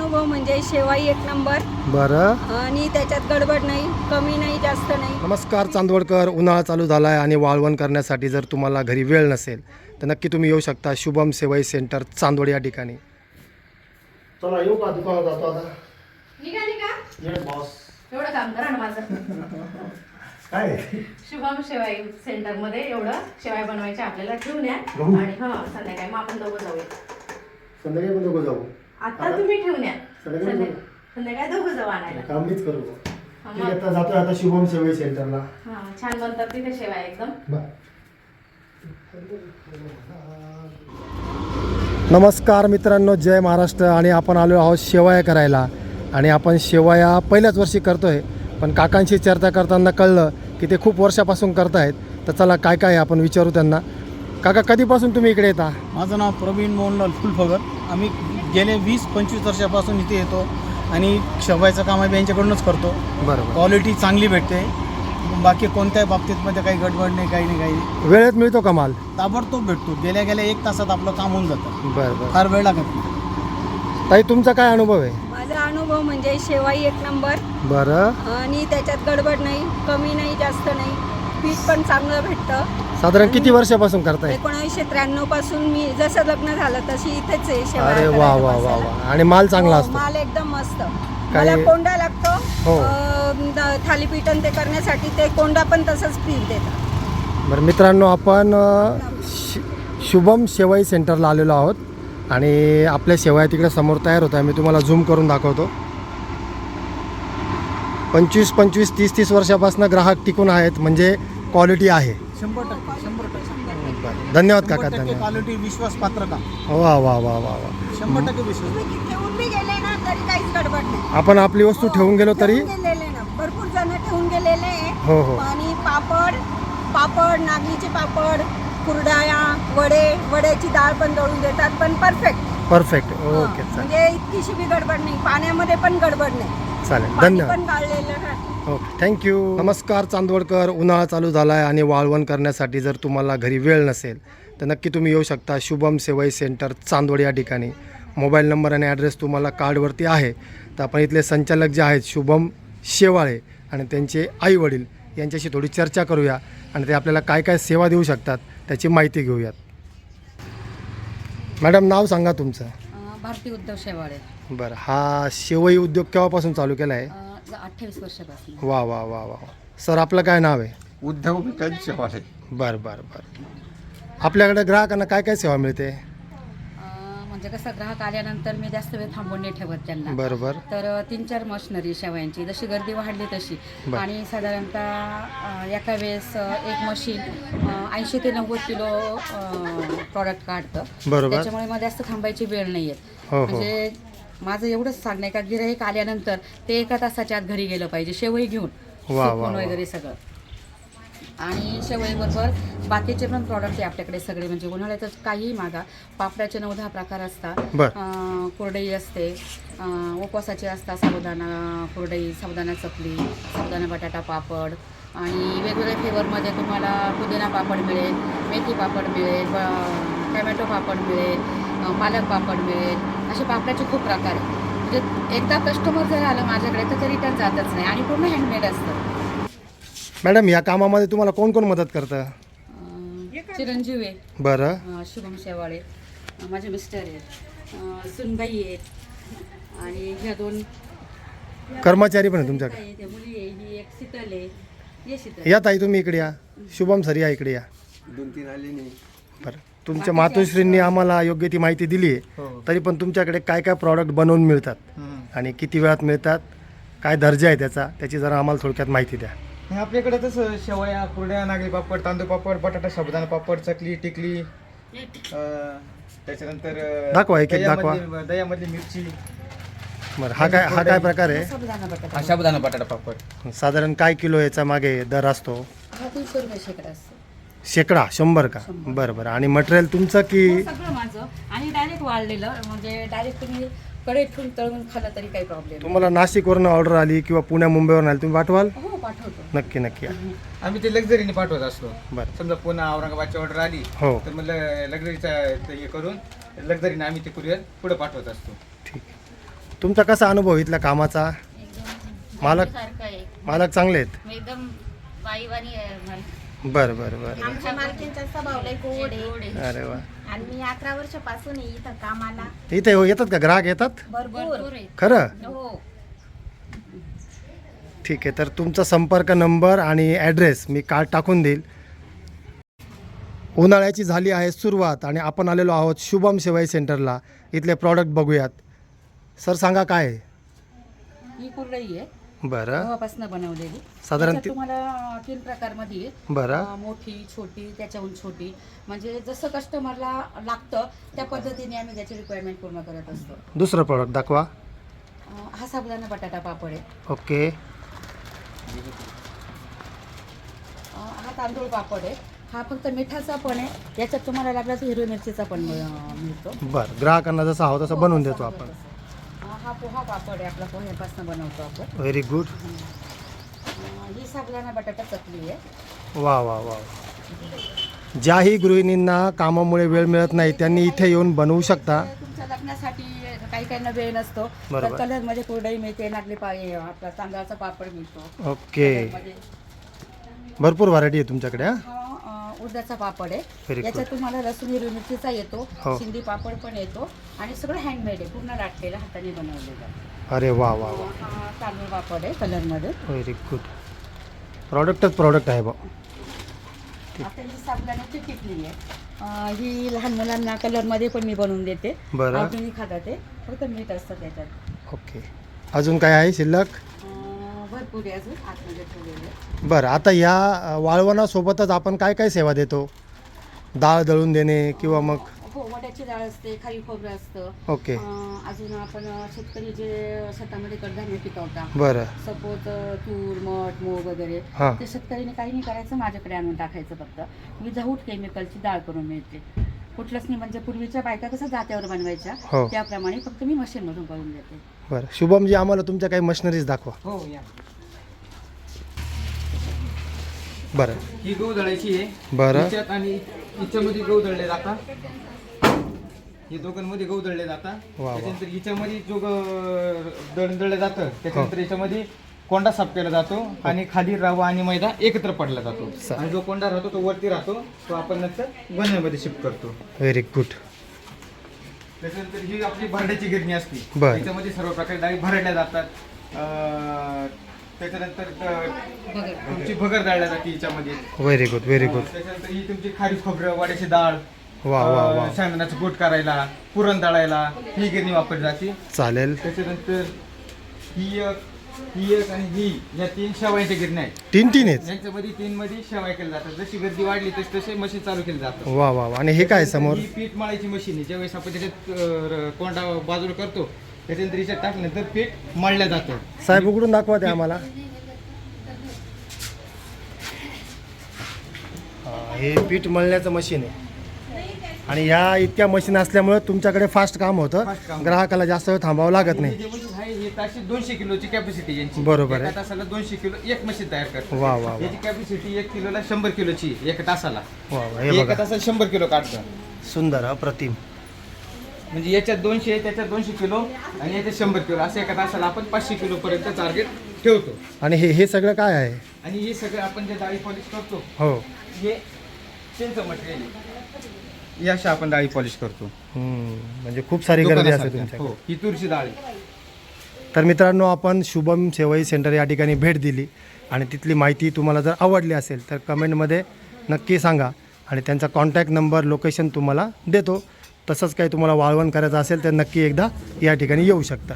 अनुभव म्हणजे शेवाई एक नंबर. बरं. आणि त्याच्यात गडबड नाही कमी नाही जास्त नाही. नमस्कार चांदवडकर उन्हाळा चालू झाला आहे आणि वाळवण करण्यासाठी जर तुम्हाला घरी वेळ नसेल तर नक्की तुम्ही येऊ शकता शुभम सेवाई सेंटर चांदवड या ठिकाणी. चला येऊ का दुकानात जातो आता? ये बॉस एवढं काम करा ना माझं. काय? शुभम शेवाई सेंटरमध्ये एवढं शेवाय बनवायचे आपल्याला ठेवून या? आणि हा संध्याकाळी मग आपण दोघं जाऊया. संध्याकाळी पण दोघं जाऊ. आता तुम्ही ठेवून या. संध्याकाळी संध्या- संध्याकाळी दोघं जाऊ आणायला. काम मीच करू. हा, ठीक मग. आहे आता जातोय आता शुभम सेंटरला. हा छान बनतात तिथे एकदम. नमस्कार मित्रांनो जय महाराष्ट्र. आणि आपण आलो आहोत शेवया करायला. आणि आपण शेवया पहिल्याच वर्षी करतोय पण काकांशी चर्चा करताना कळलं की ते खूप वर्षापासून करतायत. तर चला काय काय आहे आपण विचारू त्यांना. काका कधीपासून तुम्ही इकडे येता? माझं नाव प्रवीण मोहनलाल फुलफगर. आम्ही गेले वीस पंचवीस वर्षापासून इथे येतो आणि शेवायचं काम आम्ही यांच्याकडूनच करतो. बरोबर. क्वालिटी चांगली भेटते. बाकी कोणत्याही बाबतीत मध्ये काही गडबड नाही काही नाही काही नाही. वेळेत मिळतो का माल? ताबडतोब भेटतो. गेल्या गेल्या एक तासात आपलं काम होऊन जातं. बरं बरं फार वेळ लागत नाही. ताई तुमचा काय अनुभव आहे? माझा अनुभव म्हणजे शेवाई एक नंबर. बरं. आणि त्याच्यात गडबड नाही कमी नाही जास्त नाही. पीठ पण चांगलं भेटतं. साधारण किती वर्षापासून करताय? एकोणीसशे त्र्याण्णवपासून मी जसं लग्न झालं तशी इथेच आहे अरे वा वा वा. वा. आणि माल चांगला हो, असतो. माल एकदम मस्त. मला कोंडा लागतो. हो. अं, द- थालीपीठ आणि ते करण्यासाठी ते कोंडा पण तसंच पीठ देतात. बरं मित्रांनो आपण अ, शि- शुभम शेवाई सेंटरला आलेलो आहोत. आणि आपल्या शेवया तिकडे समोर तयार होत आहे. मी तुम्हाला झूम करून दाखवतो. पंचवीस पंचवीस तीस तीस वर्षापासून ग्राहक टिकून आहेत. म्हणजे क्वालिटी आहे. शंभर टक्के शंभर टक्के. बरं. धन्यवाद काका शंभर टक्के धन्यवाद. क्वालिटी विश्वास पात्र का वा वा वा वा वा. शंभर टक्के विश्वास. तुम्ही ठेवून बी गेले ना तरी काहीच गडबड नाही. आपण आपली वस्तू ठेवून गेलो तरी? ठेवून गेलेले ना. भरपूर जण ठेवून गेलेले. हो हो. आणि पापड पापड नागलीचे पापड कुरडाया वडे वड्याची डाळ पण दळून देतात पण परफेक्ट परफेक्ट ओके चालेल. म्हणजे इतकीशी बी गडबड नाही. पाण्यामध्ये पण गडबड नाही. चालेल. पाणी धन्यवाद. पण गाळलेलं राहतं. ओके थँक्यू नमस्कार चांदवडकर. उन्हाळा चालू झाला आहे आणि वाळवण करण्यासाठी जर तुम्हाला घरी वेळ नसेल तर नक्की तुम्ही येऊ शकता शुभम सेवाई सेंटर चांदवड या ठिकाणी. मोबाईल नंबर आणि ॲड्रेस तुम्हाला कार्डवरती आहे. तर आपण इथले संचालक जे आहेत शुभम शेवाळे आणि त्यांचे आई वडील यांच्याशी थोडी चर्चा करूया आणि ते आपल्याला काय काय सेवा देऊ शकतात त्याची माहिती घेऊयात. मॅडम नाव सांगा तुमचं. भारती उद्धव शेवाळे. बरं. हा शेवई उद्योग केव्हापासून चालू केला आहे अठ्ठावीस वर्षापासून. वा वा वा वा वा. सर आपलं काय नाव आहे? उद्धव विठ्ठल शेवाळे बरं बरं बरं. आपल्याकडे ग्राहकांना काय काय सेवा मिळते? अं, म्हणजे कसं ग्राहक आल्यानंतर मी जास्त वेळ थांबून नाही ठेवत त्यांना. बरोबर तर अं, तीन चार मशिनरी शेवायांची जशी गर्दी वाढली तशी. बरं. आणि साधारणतः अं, एका वेळेस अं, एक मशीन ऐंशी ते नव्वद किलो प्रॉडक्ट काढतं. बरोबर. त्याच्यामुळे मला जास्त थांबायची वेळ नाही येत. हो हो. म्हणजे माझं एवढंच सांगणं आहे का गिराईक आल्यानंतर ते एका तासाच्या आत घरी गेलं पाहिजे शेवई घेऊन वा, वा, सुकवून वा. वगैरे सगळं. आणि शेवईबरोबर बाकीचे पण प्रॉडक्ट आहे आपल्याकडे सगळे म्हणजे उन्हाळ्यातच काहीही मागा. पापडाचे नऊ दहा प्रकार असतात. बर. अं, कुरडई असते अं, उपवासाचे असतात साबुदाणा कुरडई साबुदाणा चकली साबुदाणा बटाटा पापड. आणि वेगवेगळ्या फ्लेवरमध्ये तुम्हाला पुदिना पापड मिळेल मेथी पापड मिळेल ब- टमॅटो पापड मिळेल अं, पालक पापड मिळेल. असे पापडाचे खूप प्रकार आहे म्हणजे एकदा कस्टमर जर आलं माझ्याकडे तर ते रिटर्न जातच नाही आणि पूर्ण हँडमेड असतं. मॅडम या कामामध्ये तुम्हाला कोण कोण मदत करतं? अं, चिरंजीव आहे बरं. अं, शुभम शेवाळे अं, माझे मिस्टर आहेत. अं, सुनबाई आहेत. आणि ह्या दोन कर्मचारी पण आहे तुमच्याकडे? आहेत, मुली आहे ही एक शीतल आहे. ये शीतल. या ताई तुम्ही इकडे या. शुभम सर या इकडे या. दोन तीन आले नाही. बरं. तुमच्या मातोश्रींनी आम्हाला योग्य ती माहिती दिली आहे. हो. तरी पण तुमच्याकडे काय काय प्रॉडक्ट बनवून मिळतात. आणि किती वेळात मिळतात? काय दर्जा आहे त्याचा? त्याची जरा आम्हाला थोडक्यात माहिती द्या. आपल्याकडे तसं शेवया कुरड्या नागरी पापड तांदूळ पापड बटाटा साबुदाणा पापड चकली टिकली अं, त्याच्यानंतर अं, दाखवा, एक- एक दाखवा. दह्यामधली- दह्यामधली मिरची. बरं हा काय हा काय प्रकार आहे? साबुदाणा बटाटा हा साबुदाणा बटाटा पापड. साधारण काय किलो याचा मागे दर असतो? हा तीनशे रुपये शेकडा असतो. शेकडा शंभर का? बरं बरं. आणि मटेरियल तुमचं की हे सगळं माझं. आणि डायरेक्ट वाळलेलं म्हणजे डायरेक्ट तुम्ही कडे ठेवून तळून खाल्लं तरी काही प्रॉब्लेम तुम्हाला नाशिकवरून ऑर्डर आली किंवा पुण्या मुंबईवरून आली तुम्ही पाठवाल? हो पाठवतो. नक्की नक्की. आम्ही ते लक्झरीने पाठवत असतो. बरं. समजा पुन्हा औरंगाबादची ऑर्डर आली हो. तर मग लक्झरीचा हे करून लक्झरीने आम्ही ते कुरिअर पुढे पाठवत असतो. ठीक. आहे तुमचा कसा अनुभव इथल्या कामाचा? मालक सारखं आहे. मालक चांगले आहेत. एकदम बाईवानी आहे. बरं बरं बरं. आमच्या मालकींचा स्वभाव लय गोड आहे. अरे वा. आणि मी अकरा वर्षापासून आहे इथं कामाला. इथे येतात का? ग्राहक येतात? भरपूर. खरं? हो. ठीक आहे तर तुमचा संपर्क नंबर आणि ॲड्रेस मी कार्ड टाकून देईल. उन्हाळ्याची झाली आहे सुरुवात आणि आपण आलेलो आहोत शुभम सेवाई सेंटरला. इथले प्रॉडक्ट बघूयात. सर सांगा काय आहे? ही बरं. गव्हापासून बनवलेली. साधारण त्याच्यात ती- तुम्हाला तीन प्रकारमध्ये आहे. बरं. अं, मोठी छोटी त्याच्याहून छोटी. म्हणजे जसं कस्टमरला लागतं त्या पद्धतीने आम्ही त्याची रिक्वायरमेंट पूर्ण करत असतो. दुसरं प्रॉडक्ट दाखवा. अं, हा साबुदाणा बटाटा पापड आहे. ओके. अं, हा तांदूळ पापड आहे. हा फक्त मिठाचा पण आहे. याच्यात तुम्हाला लागला तर हिरवी मिरचीचा पण अं, मिळतो. बरं. ग्राहकांना जसं हवं तसं बनवून देतो आपण. हा पोहा पापड आहे आपला पोह्यापासून बनवतो आपण. व्हेरी गुड ही. साबुदाणा बटाटा चकली आहे. वा वा वा. ज्याही गृहिणींना कामामुळे वेळ मिळत नाही त्यांनी इथे येऊन बनवू शकता. तुमच्या लग्नासाठी काही काहींना वेळ नसतो. बरोबर. कलरमध्ये कुरडई मिळते नागली पाय आपला तांदळाचा पापड मिळतो. ओके. मध्ये भरपूर व्हरायटी आहे तुमच्याकडे हां? हा अं, उडदाचा पापड आहे. याच्यात तुम्हाला लसूण हिरवी मिरचीचा येतो. हो. शिंदी पापड पण येतो. आणि सगळं हँडमेड आहे. पूर्ण लाटलेलं हाताने बनवलेलं अरे वा वा वा. हा तांदूळ पापड आहे कलरमध्ये व्हेरी गुड प्रॉडक्टच प्रॉडक्ट आहे बा. आता ही साबुदाण्याची टिकली आहे. अं, ही लहान मुलांना कलरमध्ये पण मी बनवून देते. बरं. आवडीने खातात ते. फक्त मीठ असतं त्याच्यात. ओके अजून काय आहे? शिल्लक? भरपूर आहे अजून आतमध्ये ठेवलेले बरं आता या अ, वाळवणासोबतच आपण काय काय सेवा देतो? डाळ दळून देणे किंवा मग हो वड्याची डाळ असते खारी खोबरं असतं. ओके. अं, अजून आपण अं, शेतकरी जे शेतामध्ये कडधान्य पिकवतात बरं. सपोज तूर मठ मूग वगैरे हां. ते शेतकरीने काही नाही करायचं माझ्याकडे आणून टाकायचं फक्त. विदाऊट केमिकलची डाळ करून मिळते. कुठलंच नाही म्हणजे पूर्वीच्या बायका कसं जात्यावर बनवायच्या हो. त्याप्रमाणे फक्त मी मशीनमधून करून देते. बरं शुभमजी आम्हाला तुमच्या काही मशिनरीज दाखवा. हो या. बरं. ही गहू दळायची आहे. बरं. हिच्यात आणि हिच्यामध्ये गहू दळले जातात. हे दोघांमध्ये गहू दळले जातात. वा. त्याच्यानंतर हिच्यामध्ये जो ग- दळण दळलं जातं त्याच्यानंतर याच्यामध्ये कोंडा साफ केला जातो आणि खाली रवा आणि मैदा एकत्र पडला जातो. आणि जो कोंडा राहतो तो वरती राहतो. तो आपण नंतर गोण्यामध्ये शिफ्ट करतो. व्हेरी गुड त्याच्यानंतर ही आपली भरड्याची गिरणी असते. बरं. त्याच्यामध्ये सर्व प्रकारे डाळी भरडल्या जातात. अं, त्याच्यानंतर तुमची भगर डाळल्या जाते हिच्यामध्ये व्हेरी गुड व्हेरी गुड त्याच्यानंतर ही तुमची खारी खोबरं वाड्याची डाळ वा वा वा. अं, शेंगदाण्याचं कूट करायला पुरण दळायला ही गिरणी वापरली जाते. चालेल. त्याच्यानंतर ही एक ही एक आणि ही या तीन शेवायच्या गिरण्या आहेत. तीन तीन आहेत? यांच्यामध्ये तीन मध्ये शेवाय केल्या जातात. जशी गर्दी वाढली तशी तसे मशीन चालू केली जातात. वा वा वा. आणि हे काय समोर? ही पीठ मळायची मशीन आहे. ज्यावेळेस आपण त्याच्यात अं, र- कोंडा बाजूला करतो त्याच्यानंतर याच्यात टाकल्यानंतर पीठ मळलं जातं. साहेब उघडून दाखवा ते आम्हाला. हा, हे पीठ मळण्याचं मशीन आहे. आणि ह्या इतक्या मशीन असल्यामुळे तुमच्याकडे फास्ट काम होतं. काम. ग्राहकाला जास्त वेळ थांबावं लागत ही नाही जी मशीन आहे ही ताशी दोनशे किलोची कॅपॅसिटी यांची. बरोबर आहे. एका तासाला दोनशे किलो एक मशीन तयार करते वा वा वा. याची कॅपॅसिटी एक किलोला शंभर किलोची आहे, एका तासाला. वा वा. हे एका बघा. तासाला शंभर किलो काढतं सुंदर अप्रतिम. म्हणजे याच्यात दोनशे त्याच्यात दोनशे किलो आणि याच्यात शंभर किलो. असं एका तासाला आपण पाचशे किलो पर्यंत टार्गेट ठेवतो. आणि हे हे सगळं काय आहे? आणि हे सगळं आपण जे डाळी पॉलिश करतो हो. हे त्यांचं मटेरियल या अशा आपण डाळी पॉलिश करतो. हम्म, म्हणजे खूप सारी गर्दी असते दुकानासारख्या. तुमच्याकडे. हो ही तुळशी डाळ. तर मित्रांनो आपण शुभम सेवाई सेंटर या ठिकाणी भेट दिली. आणि तिथली माहिती तुम्हाला जर आवडली असेल तर कमेंटमध्ये नक्की सांगा. आणि त्यांचा कॉन्टॅक्ट नंबर लोकेशन तुम्हाला देतो. तसंच काही तुम्हाला वाळवण करायचं असेल तर नक्की एकदा या ठिकाणी येऊ शकता.